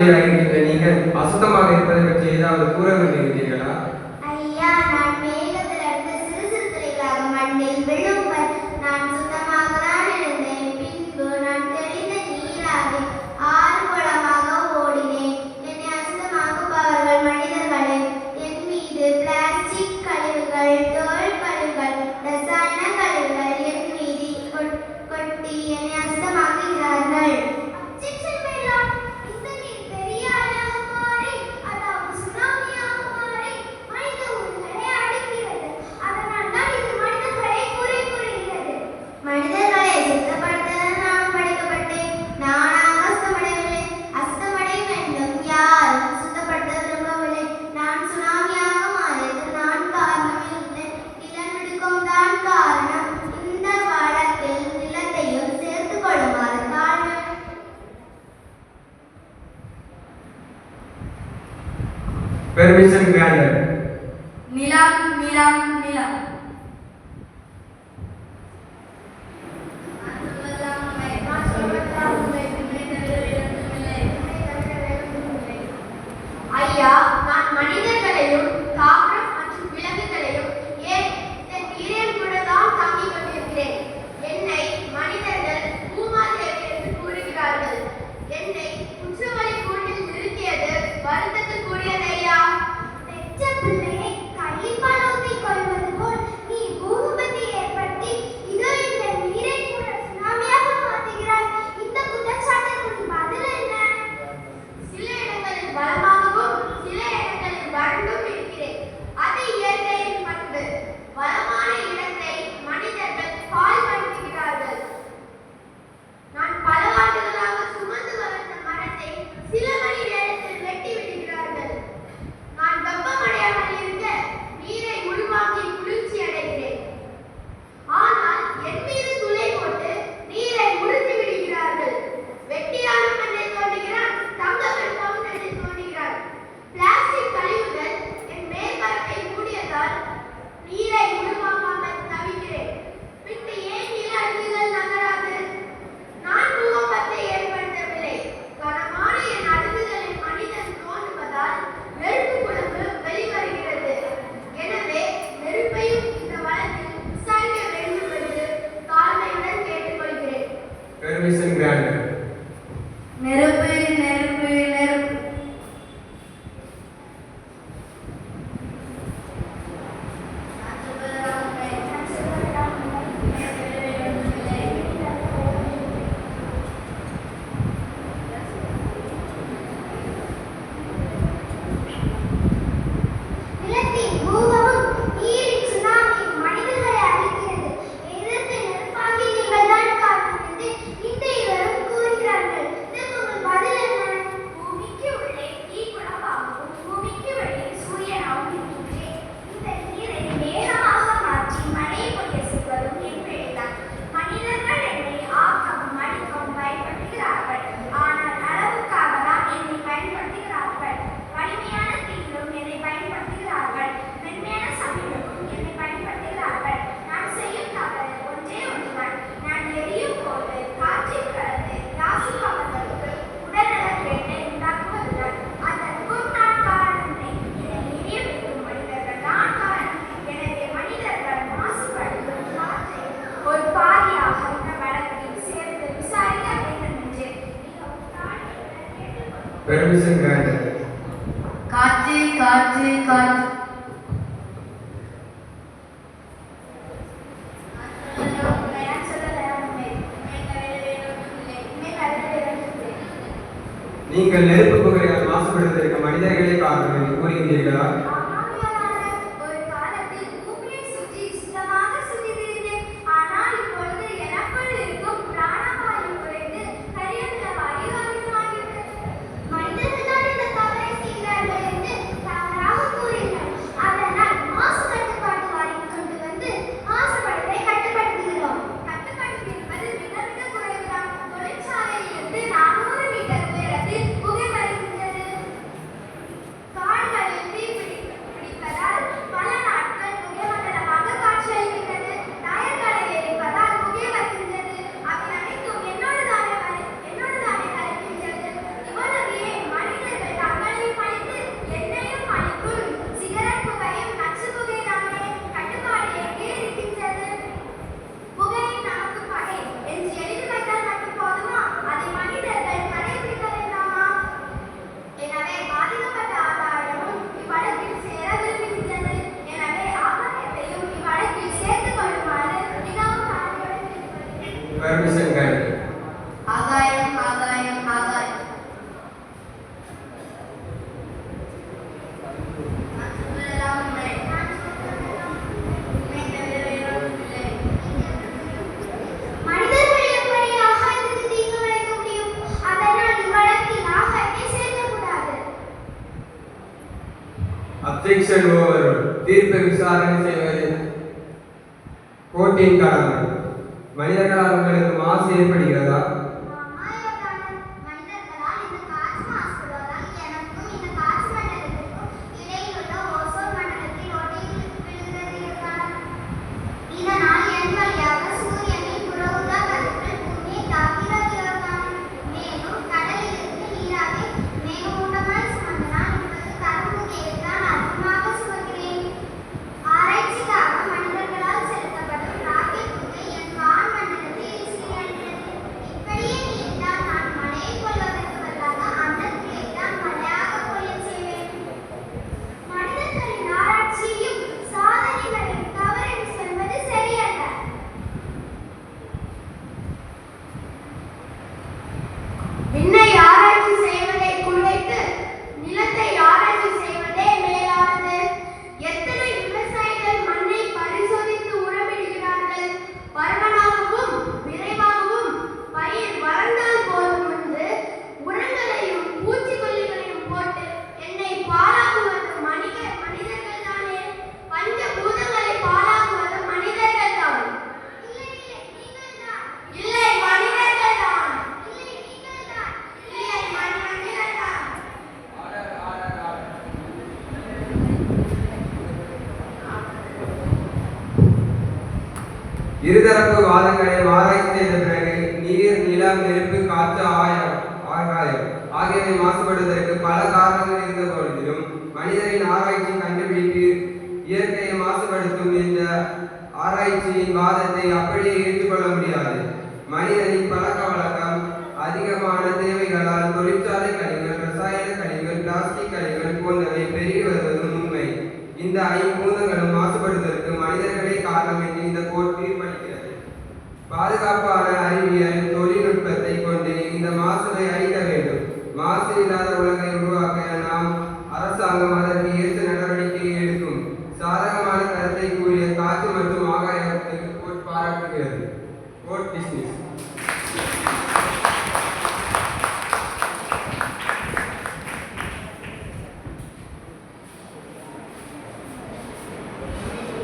நீங்கள் அசுத்தமாக இருப்பதை பற்றி ஏதாவது கூற வேண்டியிருக்கிறீர்களா? ஐயா நான் மேகத்திலிருந்து சிறு சிறு மண்ணில் விழும் परमिशन क्या है Neelam Neelam Neelam Amen. Permission granted காற்று காற்று காற்று. நீங்கள் நெருப்பு புகையால் மாசுபடுத்திருக்க மனிதர்களை பார்த்து கூறுகிறீர்களா அப்ஜெக்ஷன் ஓவர் தீர்ப்பு விசாரணை செய்வது கோர்ட்டின் கடமை. மனிதர்களால் உங்களுக்கு மாசு ஏற்படுகிறதா? இருதரப்பு வாதங்களை ஆராய்ச்சி செய்த பிறகு நீர் நிலம் நெருப்பு காற்று ஆயம் ஆகாயம் ஆகியவை மாசுபடுவதற்கு பல காரணங்கள் இருந்த பொழுதிலும் மனிதரின் ஆராய்ச்சி கண்டுபிடிப்பு இயற்கையை மாசுபடுத்தும் இந்த ஆராய்ச்சியின் வாதத்தை அப்படியே ஏற்றுக்கொள்ள முடியாது. மனிதனின் பழக்க இந்த ஐம்பூதங்களும் மாசுபடுவதற்கு மனிதர்களே காரணம் என்று இந்த கோட் தீர்ப்பளிக்கிறது பாதுகாப்பான அறிவியல் தொழில்நுட்பத்தை கொண்டு இந்த மாசுவை அழிக்க வேண்டும். மாசு இல்லாத உலகை உருவாக்க நாம் அரசாங்கம் அதற்கு ஏற்ற நடவடிக்கை எடுக்கும். சாதகமான கருத்தை கூறிய காற்று மற்றும் ஆகாயத்தை கோட் பாராட்டுகிறது. Code dismiss